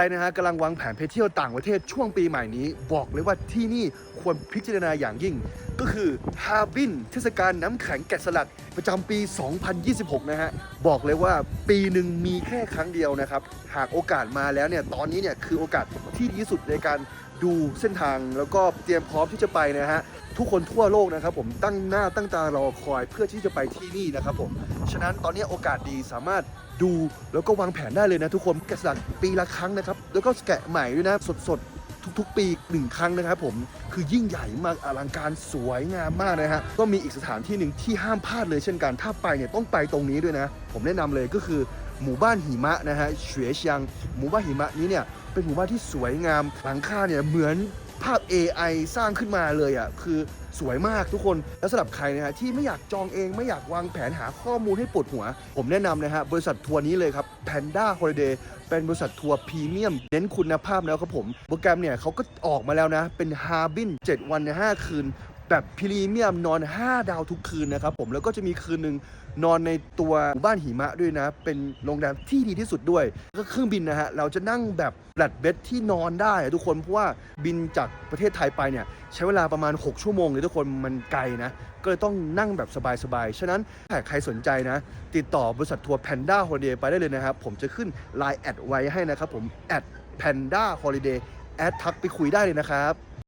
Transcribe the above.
ใครนะฮะกำลังวางแผนไปเที่ยวต่างประเทศช่วงปีใหม่นี้ บอกเลยว่าที่นี่ควรพิจารณาอย่างยิ่ง ก็คือฮาบินเทศกาลน้ำแข็งแกะสลักประจำปี 2026 นะฮะ บอกเลยว่าปีหนึ่งมีแค่ครั้งเดียวนะครับ หากโอกาสมาแล้วเนี่ย ตอนนี้เนี่ย คือโอกาสที่ดีที่สุดในการ ดูเส้นทางแล้วก็เตรียมพร้อมที่จะไปนะฮะทุกคนทั่วโลกนะครับผมตั้งหน้าตั้งตารอคอยเพื่อที่จะไปที่นี่นะครับผมฉะนั้นตอนนี้โอกาสดีสามารถดูแล้วก็วางแผนได้เลยนะทุกคนแกะสลักปีละครั้งนะครับแล้วก็แกะใหม่ด้วยนะสดๆ ทุกๆ ปีหนึ่งครั้งนะครับผมคือยิ่งใหญ่มากอลังการสวยงามมากนะฮะก็มีอีกสถานที่หนึ่งที่ห้ามพลาดเลยเช่นกันถ้าไปเนี่ยต้องไปตรงนี้ด้วยนะ ผมแนะนำเลยก็คือหมู่บ้านหิมะนะฮะเฉวยเชียงหมู่บ้านหิมะนี้เนี่ย เป็นหมู่บ้านที่สวยงาม หลังคาเนี่ยเหมือนภาพ AI สร้างขึ้นมาเลยอะคือสวยมากทุกคน แล้วสำหรับใครนะฮะที่ไม่อยากจองเองไม่อยากวางแผนหาข้อมูลให้ปวดหัว ผมแนะนำนะฮะบริษัททัวร์นี้เลยครับ Panda Holiday เป็นบริษัททัวร์พรีเมียม เน้นคุณภาพแล้วครับผม โปรแกรมเนี่ยเขาก็ออกมาแล้วนะ เป็นฮาบิน 7 วันใน5คืน แบบพรีเมียมนอน 5 ดาวทุกคืนนะครับผมแล้วก็จะมีคืนหนึ่งนอนในตัวหมู่บ้านหิมะด้วยนะ เป็นโรงแรมที่ดีที่สุดด้วย ก็เครื่องบินนะฮะ เราจะนั่งแบบแบดเบดที่นอนได้ทุกคนเพราะว่าบินจากประเทศไทยไปเนี่ย ใช้เวลาประมาณ 6 ชั่วโมงเลยทุกคนมันไกลนะ ก็เลยต้องนั่งแบบสบายๆ ฉะนั้นถ้าใครสนใจนะ ติดต่อบริษัททัวร์ Panda Holiday ไปได้เลยนะครับ ผมจะขึ้น Line แอดไว้ให้นะครับผมแอด Panda Holiday แอดทักไปคุยได้เลยนะครับ